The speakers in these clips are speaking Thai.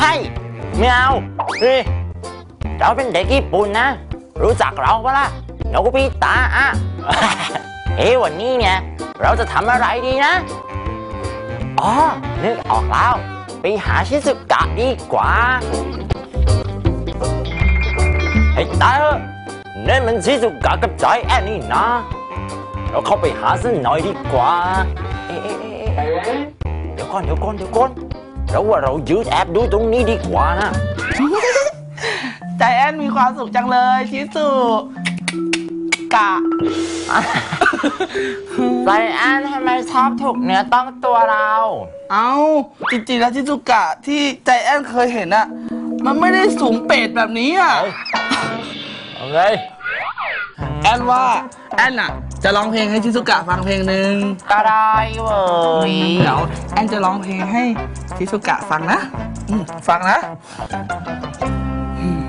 ให้ไม่เอาเฮ้ยเราเป็นเด็กญี่ปุ่นนะ รู้จักเราปะล่ะโนบิตะอะเฮ้วันนี้เนี่ย เราจะทำอะไรดีนะ อ๋อ นึกออกแล้ว ไปหาชิสุกะดีกว่า เฮ้ยตายเถอะนั่นมันชิสุกะกับใจแอนนี่นะ เราเข้าไปหาสักหน่อยดีกว่า เอ๊ะ เอ๊ะเอ๊ะเอ๊ะเดี๋ยวก่อนเดี๋ยวก่อนเดี๋ยวก่อนเราว่าเรายืดแอบดูตรงนี้ดีกว่านะใจแอนมีความสุขจังเลยชิสุกะไลอ้อนทำไมชอบถูกเนื้อต้องตัวเรา เอาจริงๆแล้วชิสุกะที่ใจแอนเคยเห็นอะมันไม่ได้สูงเป็ดแบบนี้อะเอาไง แอนว่าแอนอะจะร้องเพลงให้ชิสุกะฟังเพลงหนึ่งก็ได้เว้ยเดี๋ยวแอนจะร้องเพลงให้ชิสุกะฟังนะอืมฟังนะอืม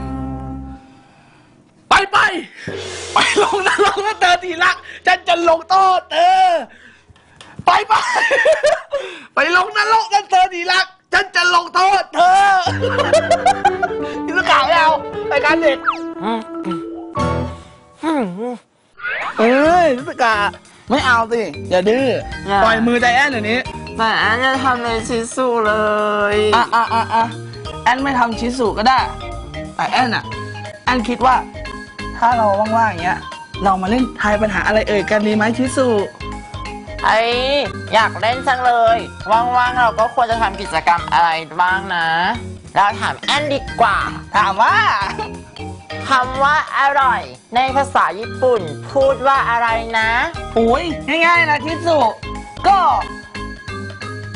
ไปไปไปลงนรกนะเธอทีรักฉันจะลงโทษเธอไปไปไปลงนรกนะเธอทีรักฉันจะลงโทษเธอชิสุกะไม่เอาไปกันเด็กอืมอืม เอ้ยชิสุกะไม่เอาสิ อย่าดื้ออย่าปล่อยมือใจแอนเดี๋ยวนี้แต่อันจะทำในชิสุเลย อะอะอะอะแอนไม่ทำชิสุก็ได้ แต่แอนอะ แอนคิดว่า ถ้าเราว่างๆอย่างเงี้ย เรามาเล่นทายปัญหาอะไรเอ่ยกันดีไหมชิสุไออยากเล่นจังเลย ว่างๆเราก็ควรจะทำกิจกรรมอะไรบ้างนะ เราถามแอนดีกว่า ถามว่า คำว่าอร่อย ในภาษาญี่ปุ่น พูดว่าอะไรนะโอ้ยง่ายๆนะชิสุก็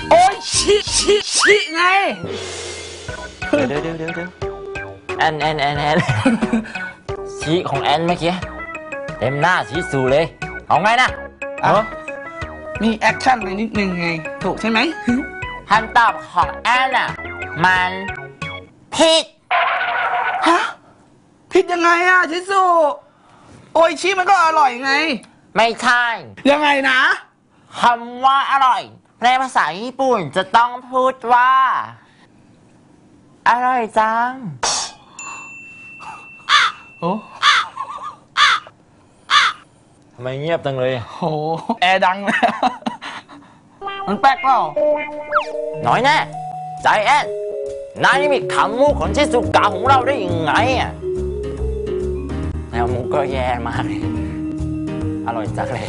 โอ้ยชิชิชิไง เดี๋ยวเดี๋ยวเดี๋ยวเดี๋ยวแอนแอนแอนแอนชี้ของแอนเมื่อกี้เต็มหน้าชี้สูเลย เอาไงนะอะเออมีแอคชั่นไปนิดนึงไง ถูกใช่ไหมคำตอบของแอนอะ มันผิดฮะ ผิดยังไงอะชิสุโอ้ยชิมันก็อร่อยไง ไม่ใช่ ยังไงนะ คำว่าอร่อย ในภาษาญี่ปุ่นจะต้องพูดว่า อร่อยจัง โอ้ทำไมเงียบจังเลย โห แอร์ดังเลยมันแป๊กเปล่า น้อยแน่ ใจแอนนายนี่มีคำมุกของชิสุกะของเราได้ยังไงอะแนวมุ ก็แย่มากเลยอร่อยจังเลย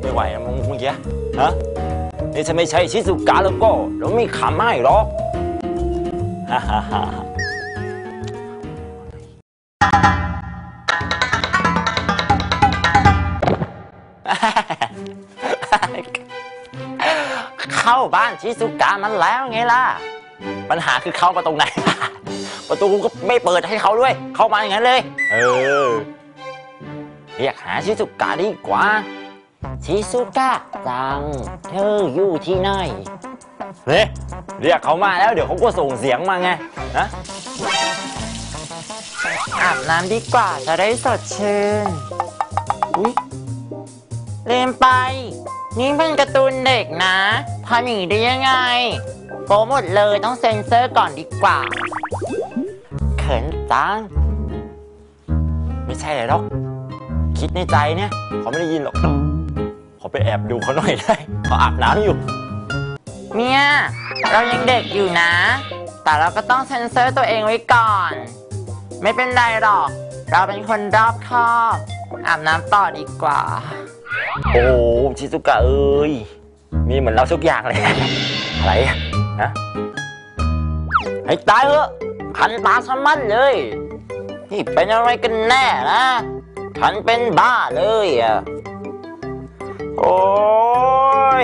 ไม่ไหวนะมุกเมื่อกี้ฮะนี่จะไม่ใช่ชิสุกะแล้วก็เราไม่ขำให้หรอกฮ่าฮ่าฮ่าเข้าบ้านชิสุกะมันแล้วไงล่ะ ปัญหาคือเข้าประตูไหน ประตูก็ไม่เปิดให้เขาด้วย เข้ามาอย่างนั้นเลย เออ เรียกหาชิสุกะดีกว่า ชิสุกะจัง เธออยู่ที่ไหนเนี่ยเรียกเขามาแล้วเดี๋ยวเขาก็ส่งเสียงมาไงนะอาบน้ำดีกว่าจะได้สดชื่นอุ๊ยเล่นไป นี่เป็นการ์ตูนเด็กนะทำอย่างนี้ได้ยังไงโปรหมดเลยต้องเซ็นเซอร์ก่อนดีกว่า เขินจังไม่ใช่เลยหรอกคิดในใจเนี่ย เขาไม่ได้ยินหรอกขอไปแอบดูเขาหน่อยได้เขาอาบน้ำอยู่ เนี่ย เรายังเด็กอยู่นะ แต่เราก็ต้องเซ็นเซอร์ตัวเองไว้ก่อน ไม่เป็นไรหรอก เราเป็นคนรอบคอบอาบน้ำต่อดีกว่า โอ้ชิซุกะเอ้ยมีเหมือนเราทุกอย่างเลย อะไรอะฮะให้ตายเถอะ ขันตาสมันเลย นี่เป็นอะไรกันแน่นะขันเป็นบ้าเลยอะ โอ้ย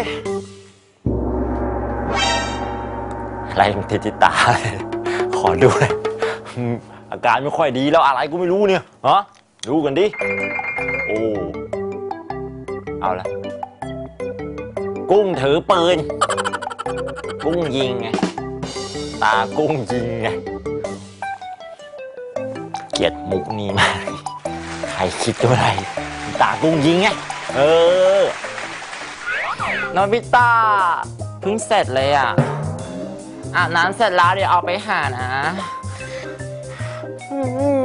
อะไรมันติดตา ขอดูเลยอาการไม่ค่อยดีแล้วอะไรก็ไม่รู้เนี่ยฮะดูกันดิ โอ้ เอาละ กุ้งถือปืน กุ้งยิงไง ตากุ้งยิงไง ลียดมุกนี้มาก ใครคิดตัวอะไร ตากุ้งยิงไง เออโนบิตะเพิ่งเสร็จเลยอะ อาบน้ำเสร็จแล้วเดี๋ยวเอาไปหานะ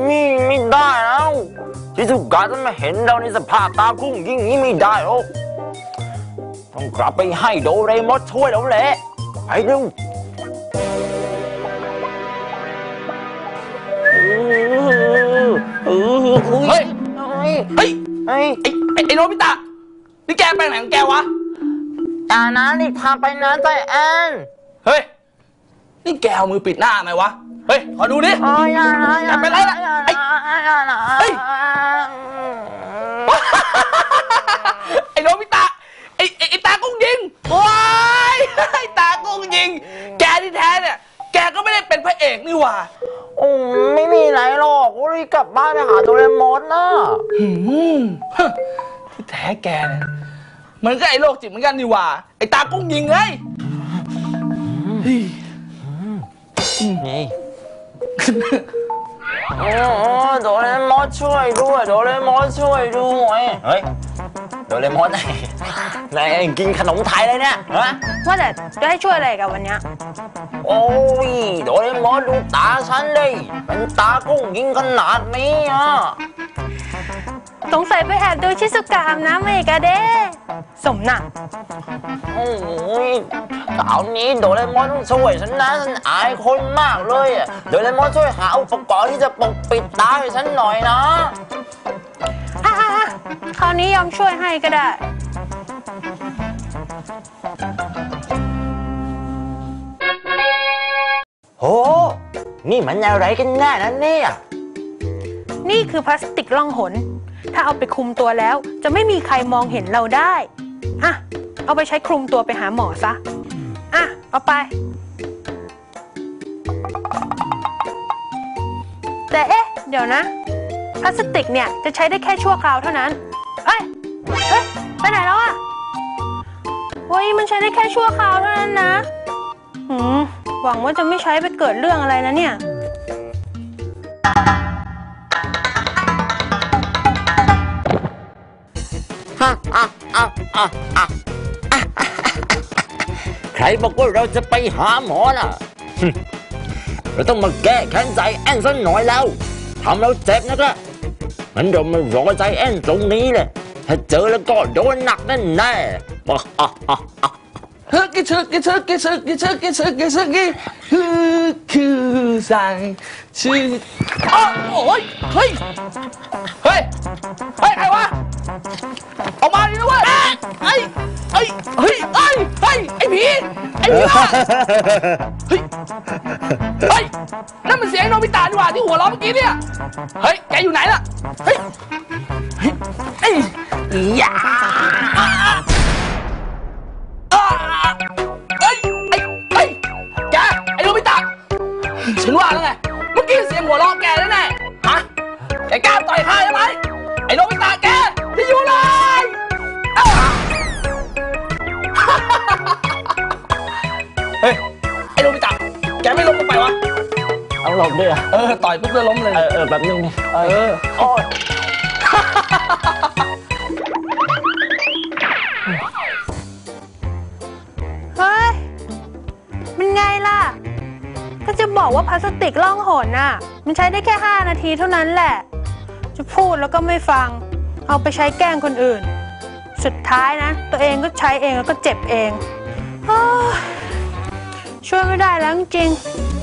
นี่ไม่ได้แล้วที่สุกาจะมาเห็นเราในสภาพตากุ้งยิ่งนี้ไม่ได้หรอกต้องกลับไปให้โดเรมอนช่วยแล้วแหละไปเร็ว เออเออเฮ้ยเฮ้ย เฮ้ย เฮ้ยไอ้ไอ้ไอ้โนบิตะ นี่แกไปไหนของแกวะอย่านะรีบทำไปนะใจแอนเฮ้ย นี่แกเอามือปิดหน้าไหมวะ เฮ้ย ขอดูดิ โอ้ยอย่านะอย่าเป็นไรล่ะอย่าไอ้อย่านะเฮ้ย ไอ้โนบิตะ ไอ้ไอ้ไอ้ตากุ้งยิงว้ายไอ้ตากุ้งยิง แกที่แท้เนี่ย แกก็ไม่ได้เป็นพระเอกนี่หว่า โอ้ไม่มีไหนหรอกกูรีบกลับบ้านไปหาโดเรมอนนะหืมที่แท้แกเนี่ยมันก็ไอ้โรคจิตเหมือนกันนี่หว่า ไอ้ตากุ้งยิงเอ้ยเฮ้ยนี่โอ้โดเรมอนช่วยด้วย โดเรมอนช่วยด้วย เฮ้ย โดเรมอนไหนไหนกินขนมไทยเลยเนี่ยฮะว่าแต่จะให้ช่วยอะไรกับวันเนี้ยโอ้ยโดเรมอนดูตาฉันเลยเป็นตากุ้งยิงขนาดนี้อะสงสัยไปแอบดูชิสุกะอาบน้ำมาอีกอะเด้สมหนักโอ้ยคราวนี้โดเรมอนต้องช่วยฉันนะฉันอายคนมากเลยอะโดเรมอนช่วยหาอุปกรณ์ที่จะปกปิดตาให้ฉันหน่อยนะอะอะอะ คราวนี้ยอมช่วยให้ก็ได้ โห นี่มันอะไรกันแน่นะเนี่ย นี่คือพลาสติกล่องหน ถ้าเอาไปคลุมตัวแล้ว จะไม่มีใครมองเห็นเราได้อะเอาไปใช้คลุมตัวไปหาหมอซะอะเอาไป แต่เอ๊ะ เดี๋ยวนะ พลาสติกเนี่ยจะใช้ได้แค่ชั่วคราวเท่านั้น เอ้ย เฮ้ย ไปไหนแล้วอะเฮ้ย มันใช้ได้แค่ชั่วคราวเท่านั้นนะ หืม หวังว่าจะไม่ใช้ไปเกิดเรื่องอะไรนะเนี่ยฮะอะอะอะอะอะใครบอกว่าเราจะไปหาหมอน่ะ เราต้องมาแก้แค้นใจแอนสักหน่อยแล้วทำเราเจ็บนะครับ งั้นเรามารอใจแอนตรงนี้เลยถ้าเจอแล้วก็โดนหนักแน่แน่ๆอะอะอะอะฮึกกิชึกกิชึกกิชึกกิชึกกิชึกกิชึกกิฮึคือสั่งชื่ออ้าวโอ้ยเฮ้ยเฮ้ยเฮ้ยใครวะออกมาดินะเว้ยไอ้ไอ้ ไอ้ผีรอดเฮ้ย เฮ้ย นั่นมันเสียงโนบิตะนี่หว่าที่หัวเราะเมื่อกี้เนี่ย เฮ้ย แกอยู่ไหนล่ะ เฮ้ย เฮ้ยเอ้ยอย่าอ่าเฮ้ยไอ้ไอ้ยแกไอ้โนบิตะฉันว่าแล้วไง เมื่อกี้เสียงหัวเราะแกแน่ๆฮะ แกกล้าต่อยข้าใช่ไหมไอ้โนบิตะแก เอาหลบด้วยเหรอเออต่อยปุ๊บเลยล้มเลย เออเออแบบนึงเอเออโอ้ยเฮ้ย มันไงล่ะ ก็จะบอกว่าพลาสติกล่องหนน่ะ มันใช้ได้แค่ 5 นาทีเท่านั้นแหละ จะพูดแล้วก็ไม่ฟัง เอาไปใช้แกล้งคนอื่น สุดท้ายนะ ตัวเองก็ใช้เองแล้วก็เจ็บเอง ช่วยไม่ได้แล้วจริงๆ